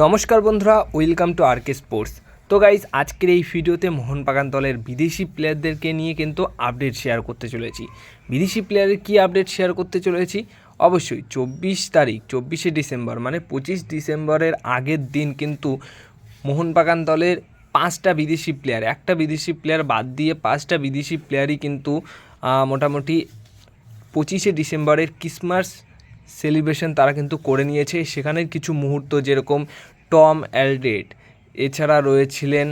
নমস্কার বন্ধুরা, welcome to R K sports. তো গাইজ আজকের এই ভিডিওতে মোহনবাগান দলের বিদেশি প্লেয়ারদেরকে নিয়ে কিন্তু আপডেট শেয়ার করতে চলেছি। বিদেশি প্লেয়ারের কী আপডেট শেয়ার করতে চলেছি? অবশ্যই চব্বিশ তারিখ, চব্বিশে ডিসেম্বর মানে পঁচিশ ডিসেম্বরের আগের দিন কিন্তু মোহনবাগান দলের পাঁচটা বিদেশি প্লেয়ার একটা বিদেশি প্লেয়ার বাদ দিয়ে পাঁচটা বিদেশি প্লেয়ারই কিন্তু মোটামুটি পঁচিশে ডিসেম্বরের ক্রিসমাস সেলিব্রেশন তারা কিন্তু করে নিয়েছে। সেখানের কিছু মুহূর্ত যেরকম টম অ্যালডেট এছাড়া রয়েছিলেন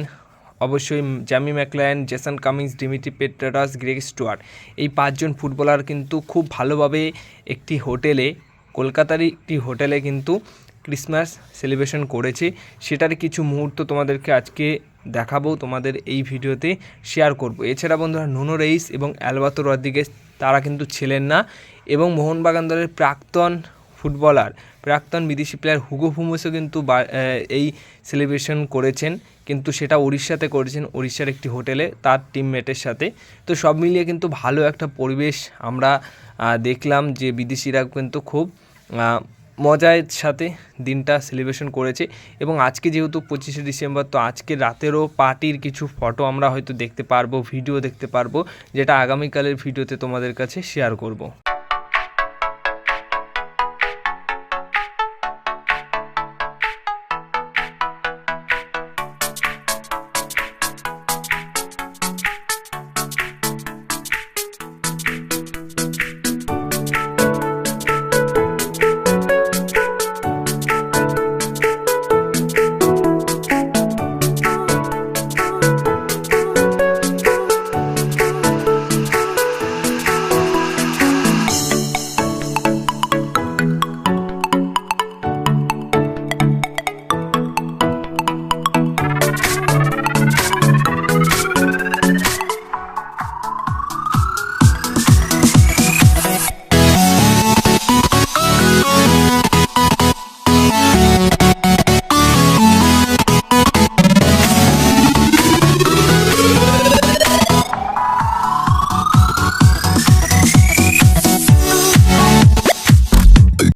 অবশ্যই Jamie Maclaren, Jason Cummings Dimitri Petratos Greg Stewart. এই পাঁচজন ফুটবলার কিন্তু খুব ভালোভাবে একটি হোটেলে কলকাতারই একটি হোটেলে কিন্তু ক্রিসমাস সেলিব্রেশন করেছে। সেটার কিছু মুহূর্ত তোমাদেরকে আজকে দেখাবো, তোমাদের এই ভিডিওতে শেয়ার করব। এছাড়া বন্ধুরা নুনো রেইস এবং অ্যালবাতো রদ্রিগেজ তারা কিন্তু ছিলেন না এবং মোহনবাগান দলের প্রাক্তন ফুটবলার, প্রাক্তন বিদেশি প্লেয়ার হুগো ফুমোসও কিন্তু এই সেলিব্রেশন করেছেন। কিন্তু সেটা উড়িষ্যাতে করেছেন, উড়িষ্যার একটি হোটেলে, তার টিমমেটের সাথে। তো সব মিলিয়ে কিন্তু ভালো একটা পরিবেশ আমরা দেখলাম যে বিদেশিরা কিন্তু খুব মজার সাথে দিনটা সেলিব্রেশন করেছে এবং আজকে যেহেতু পঁচিশে ডিসেম্বর, তো আজকে রাতেরও পার্টির কিছু ফটো আমরা হয়তো দেখতে পারব ভিডিও দেখতে পারব, যেটা আগামীকালের ভিডিওতে তোমাদের কাছে শেয়ার করব।